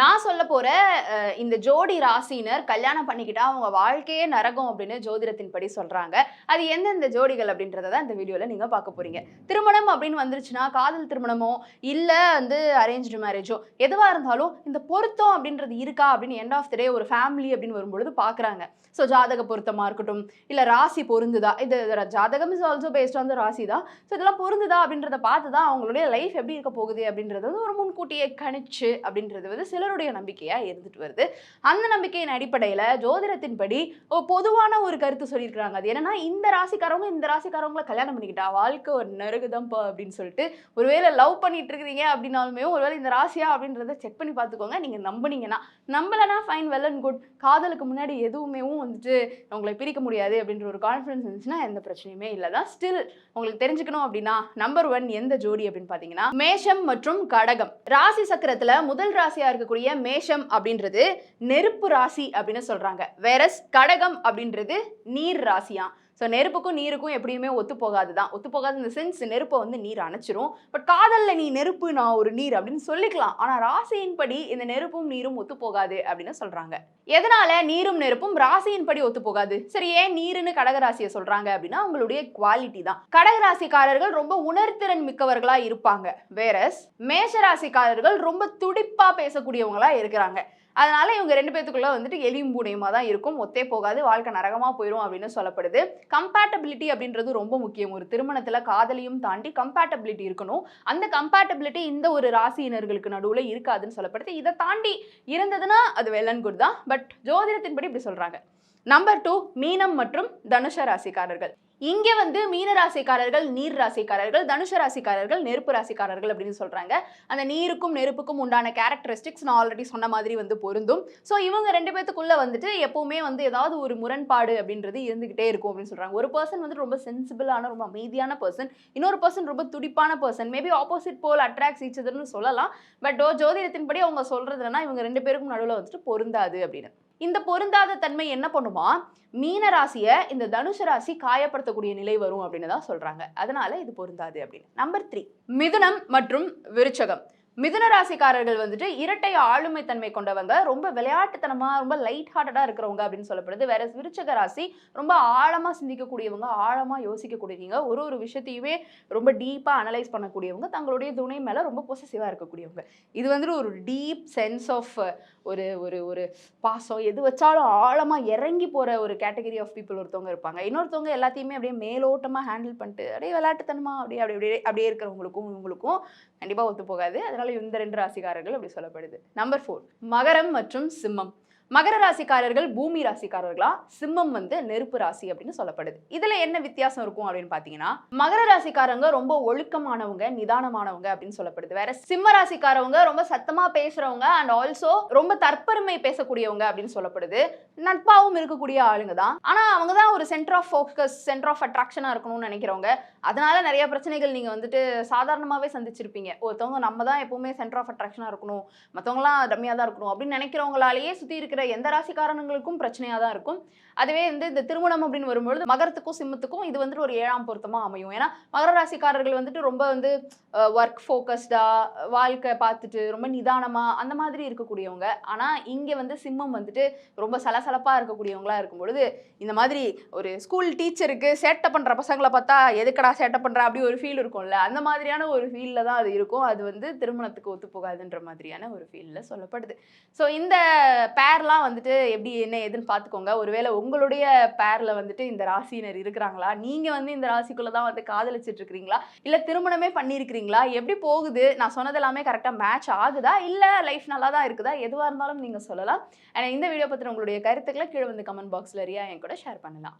நான் சொல்ல போற இந்த ஜோடி ராசினர் கல்யாணம் பண்ணிக்கிட்டா அவங்க வாழ்க்கையே நரகம் அப்படின்னு ஜோதிடத்தின் படி சொல்றாங்க. அது எந்தெந்த ஜோடிகள் அப்படின்றத தான் இந்த வீடியோல நீங்க பார்க்க போறீங்க. திருமணம் அப்படின்னு வந்துருச்சுன்னா காதல் திருமணமோ இல்ல வந்து அரேஞ்சு மேரேஜோ எதுவா இருந்தாலும் இந்த பொருத்தம் அப்படின்றது இருக்கா அப்படின்னு எண்ட் ஆஃப் த டே ஒரு ஃபேமிலி அப்படின்னு வரும்பொழுது பாக்குறாங்க ஸோ ஜாதக பொருத்தமா இருக்கட்டும் இல்ல ராசி பொருந்துதா? இது jathakam is also based on the rasi தான். ஸோ இதெல்லாம் பொருந்துதா அப்படின்றத பார்த்து தான் அவங்களுடைய லைஃப் எப்படி இருக்க போகுது அப்படின்றது வந்து ஒரு முன்கூட்டியே கணிச்சு அப்படின்றது வந்து சில சிலருடைய நம்பிக்கையாக இருந்துட்டு வருது. அந்த நம்பிக்கையின் அடிப்படையில் ஜோதிடத்தின்படி பொதுவான ஒரு கருத்து சொல்லியிருக்கிறாங்க. அது என்னன்னா இந்த ராசிக்காரவங்க இந்த ராசிக்காரவங்கள கல்யாணம் பண்ணிக்கிட்டா வாழ்க்கை ஒரு நெருகுதம்பா அப்படின்னு சொல்லிட்டு ஒருவேளை லவ் பண்ணிட்டு இருக்கிறீங்க அப்படின்னாலுமே ஒருவேளை இந்த ராசியா அப்படின்றத செக் பண்ணி பார்த்துக்கோங்க. நீங்கள் நம்பினீங்கன்னா நம்பலனா ஃபைன் வெல் அண்ட் குட் காதலுக்கு முன்னாடி எதுவுமே வந்துட்டு உங்களை பிரிக்க முடியாது அப்படின்ற ஒரு கான்ஃபிடன்ஸ் இருந்துச்சுன்னா எந்த பிரச்சனையுமே இல்லை. தான் ஸ்டில் உங்களுக்கு தெரிஞ்சுக்கணும் அப்படின்னா நம்பர் ஒன் எந்த ஜோடி அப்படின்னு பார்த்தீங்கன்னா மேஷம் மற்றும் கடகம். ராசி சக்கரத்தில் முதல் ராசியாக இருக்கக்கூடிய மேஷம் அப்படின்றது நெருப்பு ராசி அப்படின்னு சொல்றாங்க. வேற கடகம் அப்படின்றது நீர் ராசியா? ஸோ நெருப்புக்கும் நீருக்கும் எப்படியுமே ஒத்து போகாது தான் ஒத்து போகாது இந்த சென்ஸ் நெருப்பை வந்து நீர் அணைச்சிரும். பட் காதலில் நீ நெருப்பு நான் ஒரு நீர் அப்படின்னு சொல்லிக்கலாம். ஆனால் ராசியின்படி இந்த நெருப்பும் நீரும் ஒத்து போகாது அப்படின்னு சொல்கிறாங்க எதனால நீரும் நெருப்பும் ராசியின்படி ஒத்து போகாது? சரி ஏன் நீருன்னு கடகராசியை சொல்றாங்க அப்படின்னா அவங்களுடைய குவாலிட்டி தான். கடகராசிக்காரர்கள் ரொம்ப உணர்திறன் மிக்கவர்களா இருப்பாங்க. வேறஸ் மேஷராசிக்காரர்கள் ரொம்ப துடிப்பா பேசக்கூடியவங்களா இருக்கிறாங்க. அதனால இவங்க ரெண்டு பேத்துக்குள்ள வந்துட்டு எலியும் பூனையுமா தான் இருக்கும். ஒத்தே போகாது வாழ்க்கை நரகமா போயிடும் அப்படின்னு சொல்லப்படுது. கம்பேட்டபிலிட்டி அப்படின்றது ரொம்ப முக்கியம். ஒரு திருமணத்துல காதலியும் தாண்டி கம்பேட்டபிலிட்டி இருக்கணும். அந்த கம்பேட்டபிலிட்டி இந்த ஒரு ராசியினர்களுக்கு நடுவில் இருக்காதுன்னு சொல்லப்படுது. இதை தாண்டி இருந்ததுன்னா அது வெள்ளன் குட் தான். பட் ஜோதிடத்தின்படி இப்படி சொல்றாங்க. நம்பர் டூ மீனம் மற்றும் தனுஷ ராசிக்காரர்கள். இங்க வந்து மீன ராசிக்காரர்கள் நீர் ராசிக்காரர்கள் தனுஷ ராசிக்காரர்கள் நெருப்பு ராசிக்காரர்கள் அப்படின்னு சொல்றாங்க. அந்த நீருக்கும் நெருப்புக்கும் உண்டான கேரக்டரிஸ்டிக்ஸ் நான் ஆல்ரெடி சொன்ன மாதிரி வந்து பொருந்தும். ஸோ இவங்க ரெண்டு பேத்துக்குள்ள வந்துட்டு எப்பவுமே வந்து ஏதாவது ஒரு முரண்பாடு அப்படின்றது இருந்துகிட்டே இருக்கும் அப்படின்னு சொல்றாங்க. ஒரு பர்சன் வந்து ரொம்ப சென்சிபிளான ரொம்ப அமைதியான பர்சன் இன்னொரு பர்சன் ரொம்ப துடிப்பான person maybe opposite poles attract ஈச்சதுன்னு சொல்லலாம். பட் ஜோதிடத்தின்படி அவங்க சொல்றதுன்னா இவங்க ரெண்டு பேருக்கும் நடுவில் வந்துட்டு பொருந்தாது அப்படின்னு. இந்த பொருந்தாத தன்மை என்ன பண்ணுமா? மீன ராசியை இந்த தனுஷ ராசி காயப்படுத்தக்கூடிய நிலை வரும் அப்படின்னு தான் சொல்றாங்க. அதனால இது பொருந்தாது அப்படின்னு. நம்பர் த்ரீ மிதுனம் மற்றும் விருச்சகம். மிதுன ராசிக்காரர்கள் வந்துட்டு இரட்டை ஆளுமை தன்மை கொண்டவங்க ரொம்ப விளையாட்டுத்தனமா ரொம்ப லைட் ஹார்ட்டடா இருக்கிறவங்க அப்படின்னு சொல்லப்படுது. வேற விருச்சக ராசி ரொம்ப ஆழமா சிந்திக்கக்கூடியவங்க ஆழமா யோசிக்கக்கூடியவங்க ஒரு ஒரு விஷயத்தையுமே ரொம்ப டீப்பா அனலைஸ் பண்ணக்கூடியவங்க தங்களுடைய துணை மேல ரொம்ப பொசசிவா இருக்கக்கூடியவங்க. இது வந்துட்டு ஒரு டீப் சென்ஸ் ஆஃப் ஒரு ஒரு ஒரு பாசம் எது வச்சாலும் ஆழமா இறங்கி போற ஒரு கேட்டகரி ஆஃப் பீப்புள் ஒருத்தவங்க இருப்பாங்க. இன்னொருத்தவங்க எல்லாத்தையுமே அப்படியே மேலோட்டமா ஹேண்டில் பண்ணிட்டு அப்படியே விளையாட்டுத்தனமா அப்படியே அப்படியே அப்படியே அப்படியே இருக்கிறவங்களுக்கும் இவங்களுக்கும் கண்டிப்பா ஒத்து போகாது. அதனால இந்த ரெண்டு ராசிக்காரர்கள் அப்படி சொல்லப்படுது. நம்பர் ஃபோர் மகரம் மற்றும் சிம்மம். மகர ராசிக்காரர்கள் பூமி ராசிக்காரர்களா? சிம்மம் வந்து நெருப்பு ராசி அப்படின்னு சொல்லப்படுது. இதுல என்ன வித்தியாசம் இருக்கும் அப்படின்னு பாத்தீங்கன்னா மகர ராசிக்காரங்க ரொம்ப ஒழுக்கமானவங்க நிதானமானவங்க அப்படின்னு சொல்லப்படுது. வேற சிம்ம ராசிக்காரவங்க ரொம்ப சத்தமா பேசுறவங்க அண்ட் ஆல்சோ ரொம்ப தற்பெருமை பேசக்கூடியவங்க அப்படின்னு சொல்லப்படுது. நட்பாவும் இருக்கக்கூடிய ஆளுங்க தான். ஆனா அவங்க தான் ஒரு centre of focus centre of அட்ராக்ஷனா இருக்கணும்னு நினைக்கிறவங்க. அதனால நிறைய பிரச்சனைகள் நீங்க வந்துட்டு சாதாரணமாவே சந்திச்சிருப்பீங்க. ஒருத்தவங்க நம்ம தான் எப்பவுமே சென்டர் ஆஃப் அட்ராக்ஷனா இருக்கணும். மற்றவங்களாம் ரம்மியா தான் இருக்கணும் அப்படின்னு நினைக்கிறவங்களாலேயே சுத்தி இருக்கிற எந்த ராசிக்காரனுங்களுக்கும் பிரச்சனையாக தான் இருக்கும். அதுவே வந்து இந்த திருமணம் அப்படின்னு வரும்பொழுது மகரத்துக்கும் சிம்மத்துக்கும் இது வந்துட்டு ஒரு ஏழாம் பொருத்தமாக அமையும். ஏன்னா மகர ராசிக்காரர்கள் வந்துட்டு ரொம்ப வந்து ஒர்க் ஃபோக்கஸ்டாக வாழ்க்கை பார்த்துட்டு ரொம்ப நிதானமாக அந்த மாதிரி இருக்கக்கூடியவங்க. ஆனால் இங்கே வந்து சிம்மம் வந்துட்டு ரொம்ப சலசலப்பாக இருக்கக்கூடியவங்களா இருக்கும் பொழுது இந்த மாதிரி ஒரு ஸ்கூல் டீச்சருக்கு சேட்டை பண்ணுற பசங்களை பார்த்தா எதுக்கடா சேட்டை பண்ணுற அப்படி ஒரு ஃபீல் இருக்கும்ல. அந்த மாதிரியான ஒரு ஃபீலில் தான் அது இருக்கும். அது வந்து திருமணத்துக்கு ஒத்து போகாதுன்ற மாதிரியான ஒரு ஃபீலில் சொல்லப்படுது. ஸோ இந்த பேர்லாம் வந்துட்டு எப்படி என்ன ஏதுன்னு பார்த்துக்கோங்க ஒருவேளை உங்களுடைய பேரில் வந்துட்டு இந்த ராசியினர் இருக்கிறாங்களா? நீங்கள் வந்து இந்த ராசிக்குள்ளே தான் வந்து காதலிச்சிட்டு இருக்கிறீங்களா? இல்லை திருமணமே பண்ணியிருக்கிறீங்களா? எப்படி போகுது? நான் சொன்னது எல்லாமே கரெக்டாக மேட்ச் ஆகுதா? இல்லை லைஃப் நல்லா தான் இருக்குதா? எதுவாக இருந்தாலும் நீங்கள் சொல்லலாம். ஆனால் இந்த வீடியோ பற்றின உங்களுடைய கருத்துக்களை கீழே வந்து கமெண்ட் பாக்ஸில் ரியா என் கூட ஷேர் பண்ணலாம்.